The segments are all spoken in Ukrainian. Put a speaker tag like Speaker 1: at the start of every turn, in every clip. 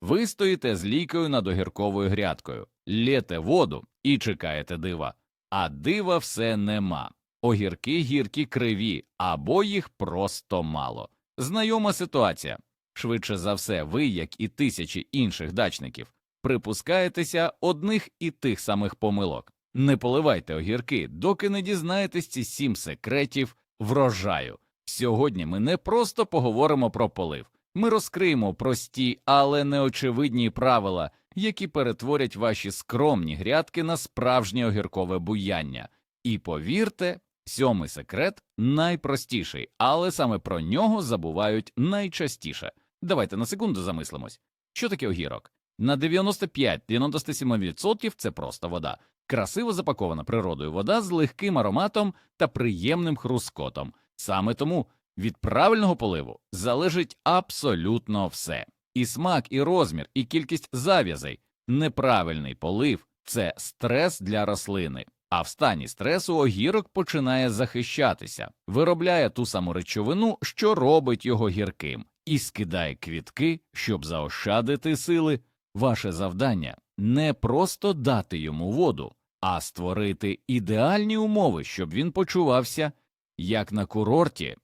Speaker 1: Ви стоїте з лікою над огірковою грядкою, лєте воду і чекаєте дива. А дива все нема. Огірки гіркі криві, або їх просто мало. Знайома ситуація. Швидше за все, ви, як і тисячі інших дачників, припускаєтеся одних і тих самих помилок. Не поливайте огірки, доки не дізнаєтесь ці сім секретів врожаю. Сьогодні ми не просто поговоримо про полив, ми розкриємо прості, але неочевидні правила, які перетворять ваші скромні грядки на справжнє огіркове буяння. І повірте, сьомий секрет найпростіший, але саме про нього забувають найчастіше. Давайте на секунду замислимось. Що таке огірок? На 95-97% це просто вода. Красиво запакована природою вода з легким ароматом та приємним хрускотом. Саме тому від правильного поливу залежить абсолютно все. І смак, і розмір, і кількість зав'язей. Неправильний полив це стрес для рослини. А в стані стресу огірок починає захищатися, виробляє ту саму речовину, що робить його гірким, і скидає квітки, щоб заощадити сили. Ваше завдання не просто дати йому воду, а створити ідеальні умови, щоб він почувався як на курорті.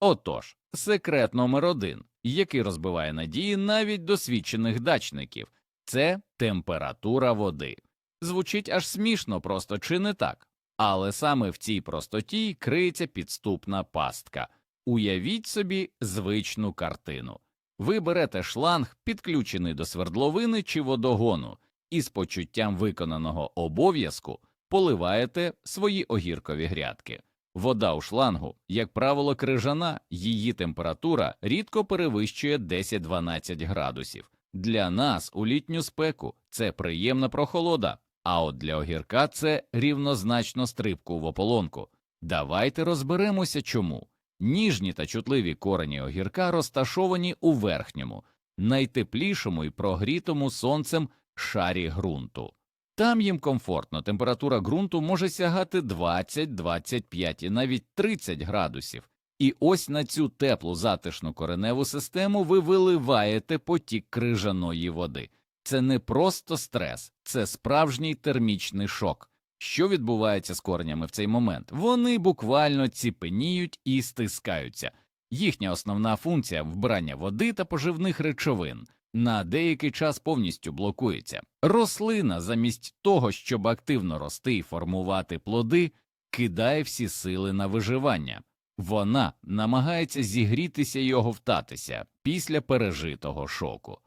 Speaker 1: Отож, секрет номер один, який розбиває надії навіть досвідчених дачників, це температура води. Звучить аж смішно просто чи не так? Але саме в цій простоті криється підступна пастка. Уявіть собі звичну картину. Ви берете шланг, підключений до свердловини чи водогону, і з почуттям виконаного обов'язку поливаєте свої огіркові грядки. Вода у шлангу, як правило, крижана, її температура рідко перевищує 10-12 градусів. Для нас у літню спеку це приємна прохолода, а от для огірка це рівнозначно стрибку в ополонку. Давайте розберемося чому. Ніжні та чутливі корені огірка розташовані у верхньому, найтеплішому і прогрітому сонцем шарі ґрунту. Там їм комфортно, температура ґрунту може сягати 20, 25 і навіть 30 градусів. І ось на цю теплу затишну кореневу систему ви виливаєте потік крижаної води. Це не просто стрес, це справжній термічний шок. Що відбувається з коренями в цей момент? Вони буквально ціпеніють і стискаються. Їхня основна функція вбирання води та поживних речовин на деякий час повністю блокується. Рослина, замість того, щоб активно рости і формувати плоди, кидає всі сили на виживання. Вона намагається зігрітися і оговтатися після пережитого шоку.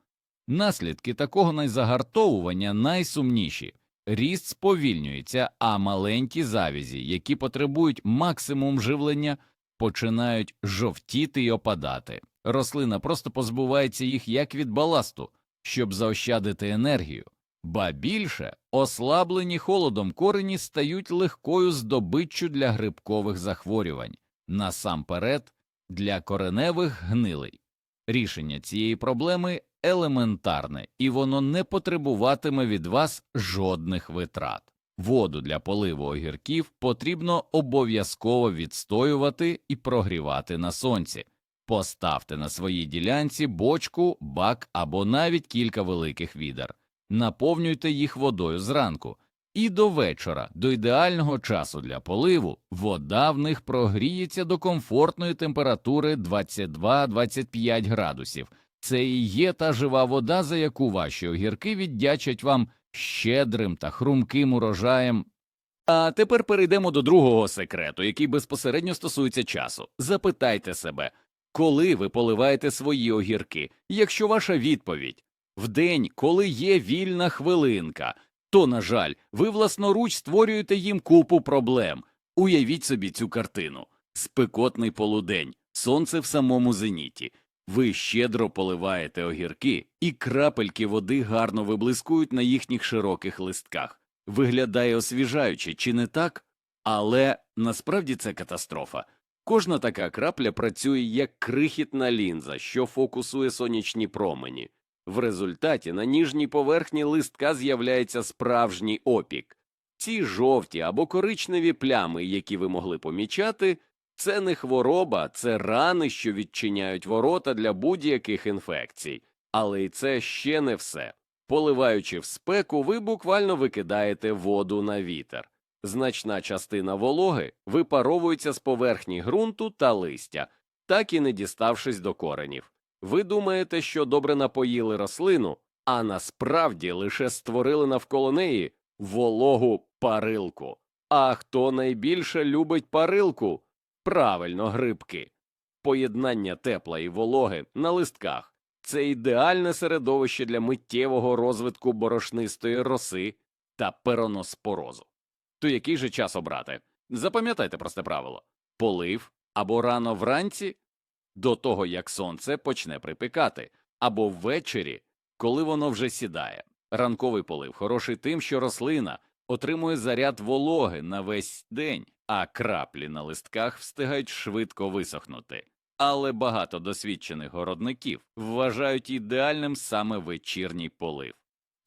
Speaker 1: Наслідки такого найзагартовування найсумніші. Ріст сповільнюється, а маленькі завязі, які потребують максимум живлення, починають жовтіти й опадати. Рослина просто позбувається їх як від баласту, щоб заощадити енергію, ба більше ослаблені холодом корені стають легкою здобиччю для грибкових захворювань, насамперед для кореневих гнилей. Рішення цієї проблеми елементарне, і воно не потребуватиме від вас жодних витрат. Воду для поливу огірків потрібно обов'язково відстоювати і прогрівати на сонці. Поставте на своїй ділянці бочку, бак або навіть кілька великих відер, наповнюйте їх водою зранку, і до вечора, до ідеального часу для поливу, вода в них прогріється до комфортної температури 22-25 градусів. Це і є та жива вода, за яку ваші огірки віддячать вам щедрим та хрумким урожаєм. А тепер перейдемо до другого секрету, який безпосередньо стосується часу. Запитайте себе, коли ви поливаєте свої огірки, якщо ваша відповідь в день, коли є вільна хвилинка, то, на жаль, ви власноруч створюєте їм купу проблем. Уявіть собі цю картину спекотний полудень, сонце в самому зеніті. Ви щедро поливаєте огірки, і крапельки води гарно виблискують на їхніх широких листках. Виглядає освіжаюче, чи не так? Але насправді це катастрофа. Кожна така крапля працює як крихітна лінза, що фокусує сонячні промені. В результаті на ніжній поверхні листка з'являється справжній опік. Ці жовті або коричневі плями, які ви могли помічати, це не хвороба, це рани, що відчиняють ворота для будь-яких інфекцій.
Speaker 2: Але й це ще не все. Поливаючи в спеку, ви буквально викидаєте воду на вітер. Значна частина вологи випаровується з поверхні ґрунту та листя, так і не діставшись до коренів. Ви думаєте, що добре напоїли рослину, а насправді лише створили навколо неї вологу парилку. А хто найбільше любить парилку? Правильно, грибки. Поєднання тепла і вологи на листках це ідеальне середовище для миттєвого розвитку борошнистої роси та пероноспорозу. То який же час обрати? Запам'ятайте просте правило полив або рано вранці до того, як сонце почне припікати, або ввечері, коли воно вже сідає. Ранковий полив хороший тим, що рослина отримує заряд вологи на весь день, а краплі на листках встигають швидко висохнути. Але багато досвідчених городників вважають ідеальним саме вечірній полив.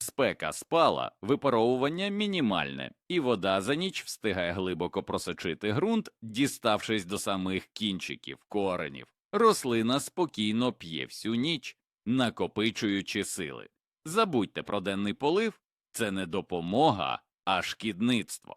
Speaker 2: Спека спала, випаровування мінімальне, і вода за ніч встигає глибоко просочити ґрунт, діставшись до самих кінчиків коренів. Рослина спокійно п'є всю ніч, накопичуючи сили. Забудьте про денний полив це не допомога, а шкідництво.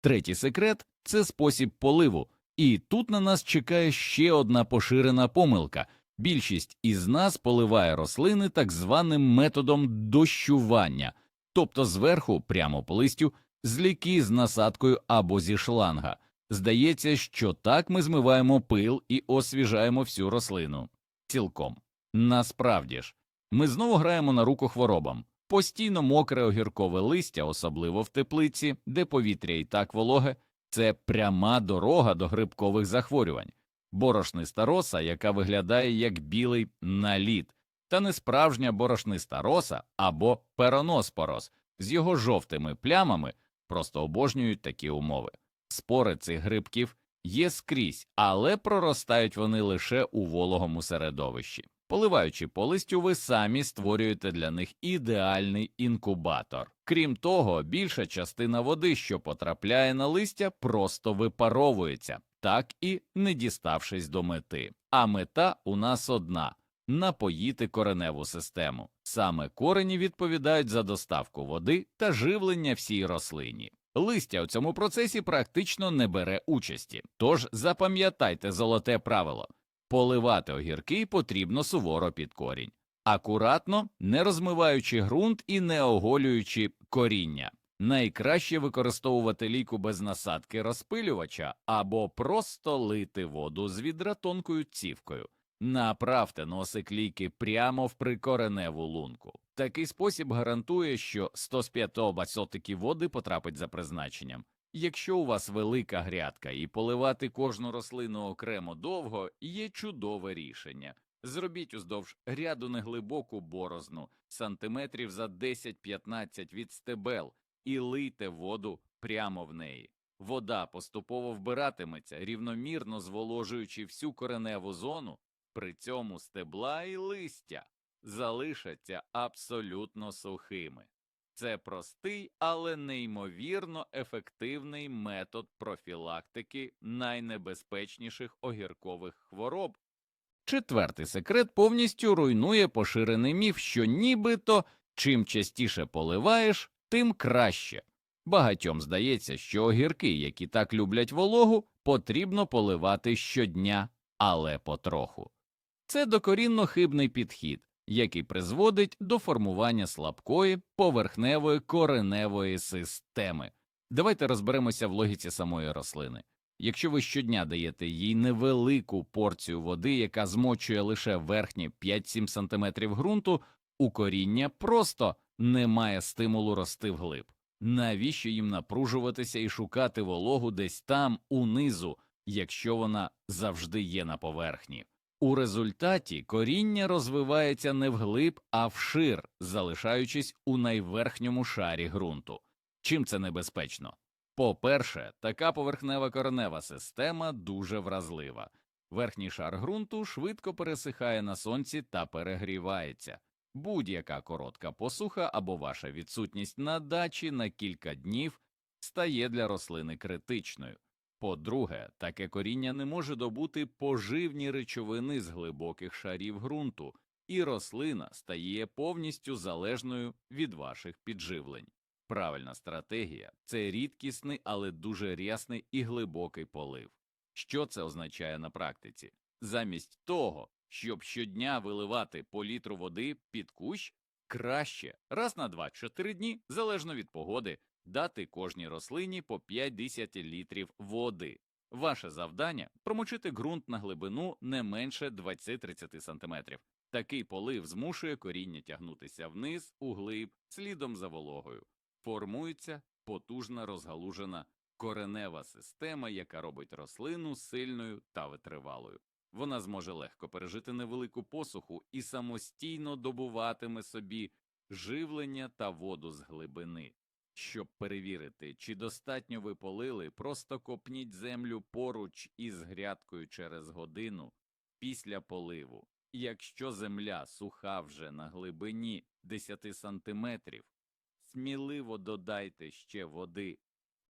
Speaker 1: Третій секрет це спосіб поливу. І тут на нас чекає ще одна поширена помилка. Більшість із нас поливає рослини так званим методом дощування, тобто зверху, прямо по листю, з ліки з насадкою або зі шланга. Здається, що так ми змиваємо пил і освіжаємо всю рослину. Цілком. Насправді ж, ми знову граємо на руку хворобам. Постійно мокре огіркове листя, особливо в теплиці, де повітря і так вологе, це пряма дорога до грибкових захворювань, борошниста роса, яка виглядає як білий наліт, та не справжня борошниста роса або пероноспорос з його жовтими плямами просто обожнюють такі умови. Спори цих грибків є скрізь, але проростають вони лише у вологому середовищі. Поливаючи по листю, ви самі створюєте для них ідеальний інкубатор. Крім того, більша частина води, що потрапляє на листя, просто випаровується, так і не діставшись до мети. А мета у нас одна напоїти кореневу систему. Саме корені відповідають за доставку води та живлення всій рослині. Листя у цьому процесі практично не бере участі, тож запам'ятайте золоте правило поливати огірки потрібно суворо під корінь, акуратно, не розмиваючи ґрунт і не оголюючи коріння. Найкраще використовувати ліку без насадки розпилювача або просто лити воду з відра тонкою цівкою. Направте носик ліки прямо в прикореневу лунку. Такий спосіб гарантує, що 100 з 5 бацотики води потрапить за призначенням. Якщо у вас велика грядка і поливати кожну рослину окремо довго, є чудове рішення. Зробіть уздовж ряду неглибоку борозну, сантиметрів за 10-15 від стебел, і лийте воду прямо в неї. Вода поступово вбиратиметься, рівномірно зволожуючи всю кореневу зону, при цьому стебла і листя залишаться абсолютно сухими. Це простий, але неймовірно ефективний метод профілактики найнебезпечніших огіркових хвороб. Четвертий секрет повністю руйнує поширений міф, що нібито чим частіше поливаєш, тим краще. Багатьом здається, що огірки, які так люблять вологу, потрібно поливати щодня, але потроху. Це докорінно хибний підхід який призводить до формування слабкої поверхневої кореневої системи. Давайте розберемося в логіці самої рослини. Якщо ви щодня даєте їй невелику порцію води, яка змочує лише верхні 5-7 см ґрунту, у коріння просто немає стимулу рости вглиб. Навіщо їм напружуватися і шукати вологу десь там, унизу, якщо вона завжди є на поверхні? У результаті коріння розвивається не вглиб, а вшир, залишаючись у найверхньому шарі ґрунту. Чим це небезпечно? По-перше, така поверхнева коренева система дуже вразлива. Верхній шар ґрунту швидко пересихає на сонці та перегрівається. Будь-яка коротка посуха або ваша відсутність на дачі на кілька днів стає для рослини критичною. По-друге, таке коріння не може добути поживні речовини з глибоких шарів ґрунту, і рослина стає повністю залежною від ваших підживлень. Правильна стратегія це рідкісний, але дуже рясний і глибокий полив. Що це означає на практиці? Замість того, щоб щодня виливати по літру води під кущ, краще раз на 2-4 дні, залежно від погоди, дати кожній рослині по 5-10 літрів води. Ваше завдання промочити ґрунт на глибину не менше 20-30 см. Такий полив змушує коріння тягнутися вниз, углиб, слідом за вологою. Формується потужна розгалужена коренева система, яка робить рослину сильною та витривалою. Вона зможе легко пережити невелику посуху і самостійно добуватиме собі живлення та воду з глибини. Щоб перевірити, чи достатньо ви полили, просто копніть землю поруч із грядкою через годину після поливу. Якщо земля суха вже на глибині 10 сантиметрів, сміливо додайте ще води.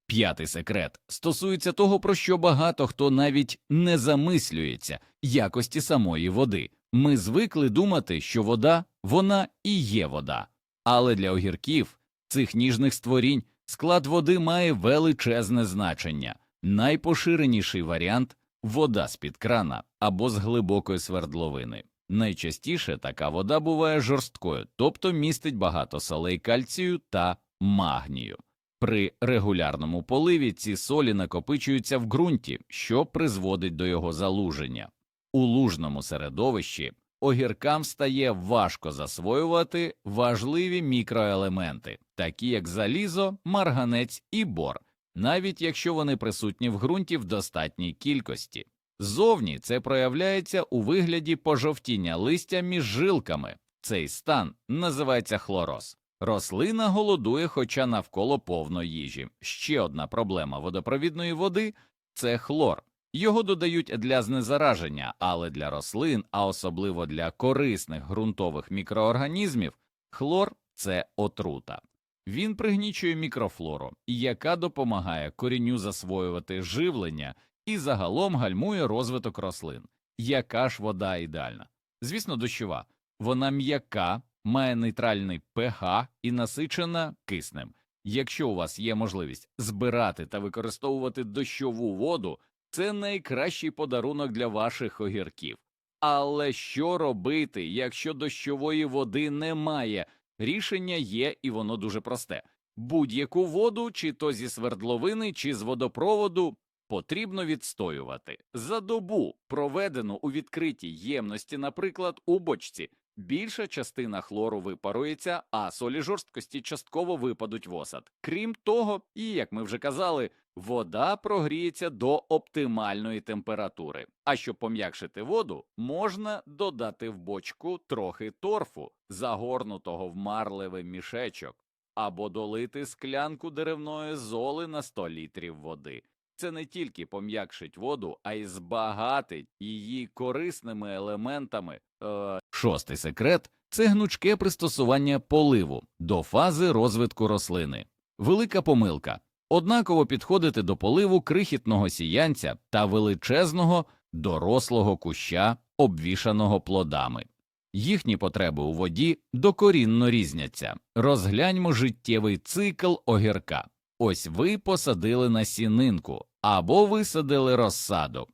Speaker 1: П'ятий секрет стосується того, про що багато хто навіть не замислюється якості самої води. Ми звикли думати, що вода вона і є вода. Але для огірків, цих ніжних створінь, склад води має величезне значення. Найпоширеніший варіант вода з-під крана або з глибокої свердловини. Найчастіше така вода буває жорсткою, тобто містить багато солей кальцію та магнію. При регулярному поливі ці солі накопичуються в ґрунті, що призводить до його залуження. У лужному середовищі огіркам стає важко засвоювати важливі мікроелементи, такі як залізо, марганець і бор, навіть якщо вони присутні в ґрунті в достатній кількості. Зовні це проявляється у вигляді пожовтіння листя між жилками. Цей стан називається хлороз. Рослина голодує, хоча навколо повно їжі. Ще одна проблема водопровідної води це хлор. Його додають для знезараження, але для рослин, а особливо для корисних ґрунтових мікроорганізмів, хлор це отрута. Він пригнічує мікрофлору, яка допомагає корінню засвоювати живлення і загалом гальмує розвиток рослин. Яка ж вода ідеальна? Звісно, дощова. Вона м'яка, має нейтральний pH і насичена киснем. Якщо у вас є можливість збирати та використовувати дощову воду, це найкращий подарунок для ваших огірків. Але що робити, якщо дощової води немає? Рішення є, і воно дуже просте. Будь-яку воду, чи то зі свердловини, чи з водопроводу, потрібно відстоювати. За добу, проведену у відкритій ємності, наприклад, у бочці, більша частина хлору випарується, а солі жорсткості частково випадуть в осад. Крім того, і як ми вже казали, вода прогріється до оптимальної температури. А щоб пом'якшити воду, можна додати в бочку трохи торфу, загорнутого в марливий мішечок, або долити склянку деревної золи на 100 літрів води. Це не тільки пом'якшить воду, а й збагатить її корисними елементами. Е... Шостий секрет це гнучке пристосування поливу до фази розвитку рослини. Велика помилка однаково підходити до поливу крихітного сіянця та величезного дорослого куща, обвішаного плодами. Їхні потреби у воді докорінно різняться. Розгляньмо життєвий цикл огірка. Ось ви посадили насінинку або висадили розсаду.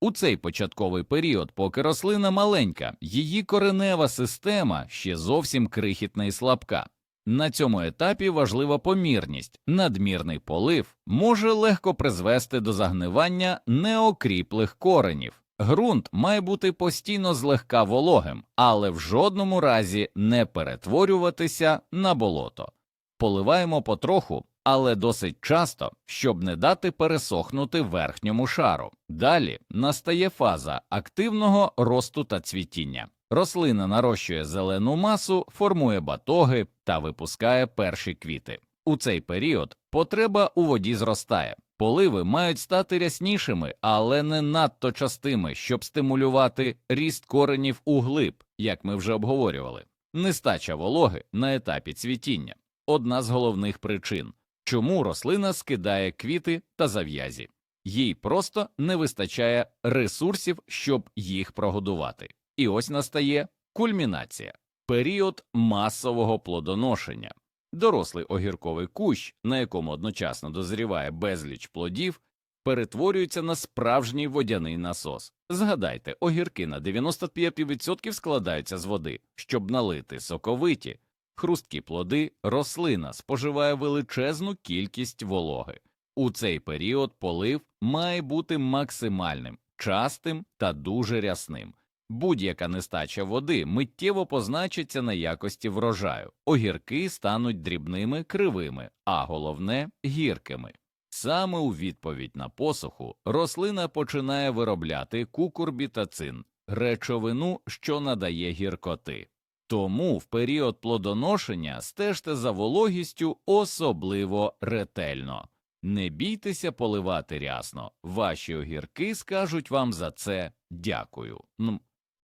Speaker 1: У цей початковий період, поки рослина маленька, її коренева система ще зовсім крихітна і слабка. На цьому етапі важлива помірність, надмірний полив може легко призвести до загнивання неокріплих коренів. Ґрунт має бути постійно злегка вологим, але в жодному разі не перетворюватися на болото. Поливаємо потроху, але досить часто, щоб не дати пересохнути верхньому шару. Далі настає фаза активного росту та цвітіння. Рослина нарощує зелену масу, формує батоги та випускає перші квіти. У цей період потреба у воді зростає. Поливи мають стати ряснішими, але не надто частими, щоб стимулювати ріст коренів у глиб, як ми вже обговорювали. Нестача вологи на етапі цвітіння одна з головних причин, чому рослина скидає квіти та зав'язі. Їй просто не вистачає ресурсів, щоб їх прогодувати. І ось настає Кульмінація період масового плодоношення. Дорослий огірковий кущ, на якому одночасно дозріває безліч плодів, перетворюється на справжній водяний насос. Згадайте, огірки на 95% складаються з води, щоб налити соковиті. Хрусткі плоди рослина споживає величезну кількість вологи. У цей період полив має бути максимальним, частим та дуже рясним. Будь-яка нестача води миттєво позначиться на якості врожаю. Огірки стануть дрібними, кривими, а головне гіркими. Саме у відповідь на посуху рослина починає виробляти кукурбітацин – речовину, що надає гіркоти. Тому в період плодоношення стежте за вологістю особливо ретельно. Не бійтеся поливати рясно, ваші огірки скажуть вам за це дякую.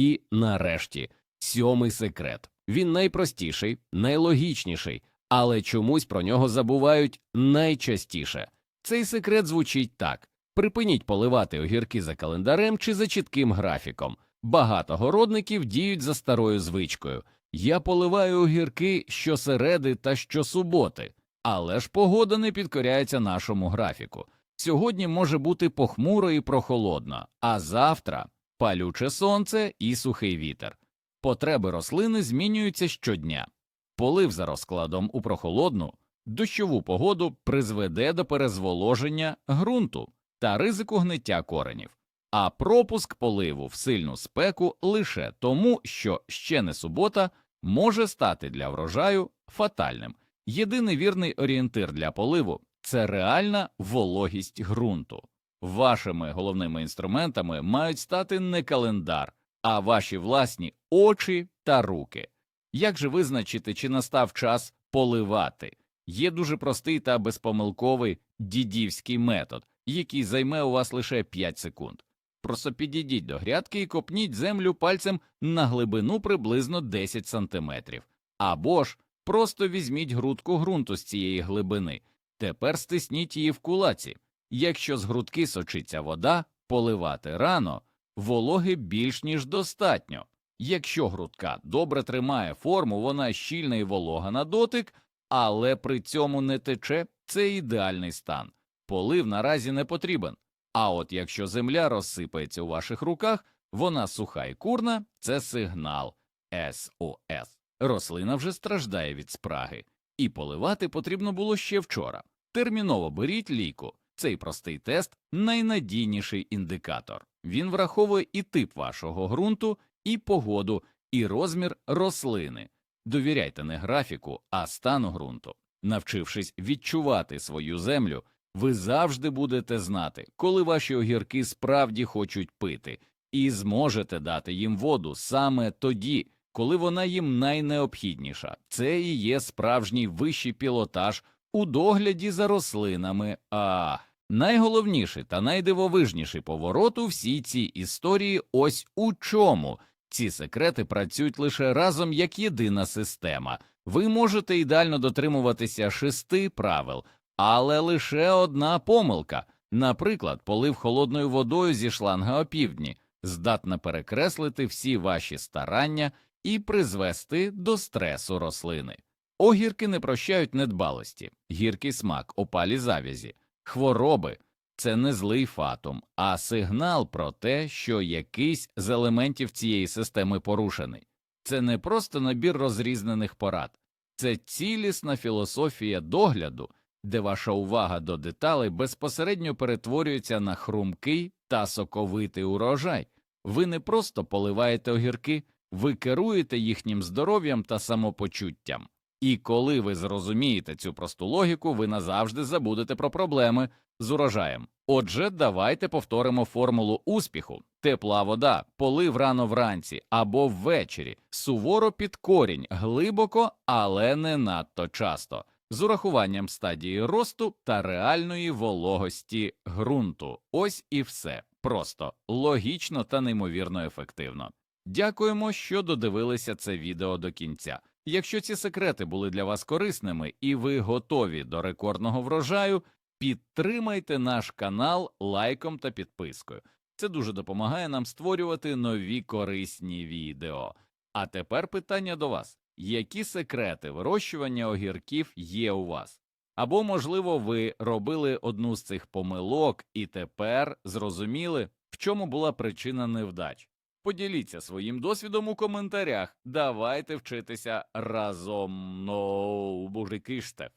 Speaker 1: І нарешті, сьомий секрет. Він найпростіший, найлогічніший, але чомусь про нього забувають найчастіше. Цей секрет звучить так: припиніть поливати огірки за календарем чи за чітким графіком. Багато городників діють за старою звичкою. Я поливаю огірки щосереди та щосуботи, але ж погода не підкоряється нашому графіку. Сьогодні може бути похмуро і прохолодно, а завтра палюче сонце і сухий вітер. Потреби рослини змінюються щодня. Полив за розкладом у прохолодну, дощову погоду призведе до перезволоження ґрунту та ризику гниття коренів, а пропуск поливу в сильну спеку лише тому, що ще не субота може стати для врожаю фатальним. Єдиний вірний орієнтир для поливу це реальна вологість ґрунту. Вашими головними інструментами мають стати не календар, а ваші власні очі та руки. Як же визначити, чи настав час поливати? Є дуже простий та безпомилковий дідівський метод, який займе у вас лише 5 секунд. Просто підійдіть до грядки і копніть землю пальцем на глибину приблизно 10 сантиметрів. Або ж просто візьміть грудку ґрунту з цієї глибини. Тепер стисніть її в кулаці. Якщо з грудки сочиться вода, поливати рано, вологи більш ніж достатньо. Якщо грудка добре тримає форму, вона щільна і волога на дотик, але при цьому не тече, це ідеальний стан. Полив наразі не потрібен. А от якщо земля розсипається у ваших руках, вона суха і курна, це сигнал СОС. Рослина вже страждає від спраги, і поливати потрібно було ще вчора. Терміново беріть ліку. Цей простий тест найнадійніший індикатор. Він враховує і тип вашого ґрунту, і погоду, і розмір рослини. Довіряйте не графіку, а стану ґрунту. Навчившись відчувати свою землю, ви завжди будете знати, коли ваші огірки справді хочуть пити, і зможете дати їм воду саме тоді, коли вона їм найнеобхідніша. Це і є справжній вищий пілотаж у догляді за рослинами. А найголовніший та найдивовижніший поворот у всій цій історії ось у чому. Ці секрети працюють лише разом як єдина система. Ви можете ідеально дотримуватися шести правил, але лише одна помилка, наприклад, полив холодною водою зі шланга опівдні, здатна перекреслити всі ваші старання і призвести до стресу рослини. Огірки не прощають недбалості, гіркий смак, опалі завязі, хвороби це не злий фатум, а сигнал про те, що якийсь з елементів цієї системи порушений. Це не просто набір розрізнених порад, це цілісна філософія догляду, де ваша увага до деталей безпосередньо перетворюється на хрумкий та соковитий урожай. Ви не просто поливаєте огірки, ви керуєте їхнім здоров'ям та самопочуттям. І коли ви зрозумієте цю просту логіку, ви назавжди забудете про проблеми з урожаєм. Отже, давайте повторимо формулу успіху: тепла вода, полив рано вранці або ввечері, суворо під корінь, глибоко, але не надто часто, з урахуванням стадії росту та реальної вологості ґрунту. Ось і все. Просто логічно та неймовірно ефективно. Дякуємо, що додивилися це відео до кінця. Якщо ці секрети були для вас корисними і ви готові до рекордного врожаю, підтримайте наш канал лайком та підпискою. Це дуже допомагає нам створювати нові корисні відео. А тепер питання до вас: які секрети вирощування огірків є у вас? Або, можливо, ви робили одну з цих помилок і тепер зрозуміли, в чому була причина невдач. Поділіться своїм досвідом у коментарях. Давайте вчитися разом. Ну, боже киште.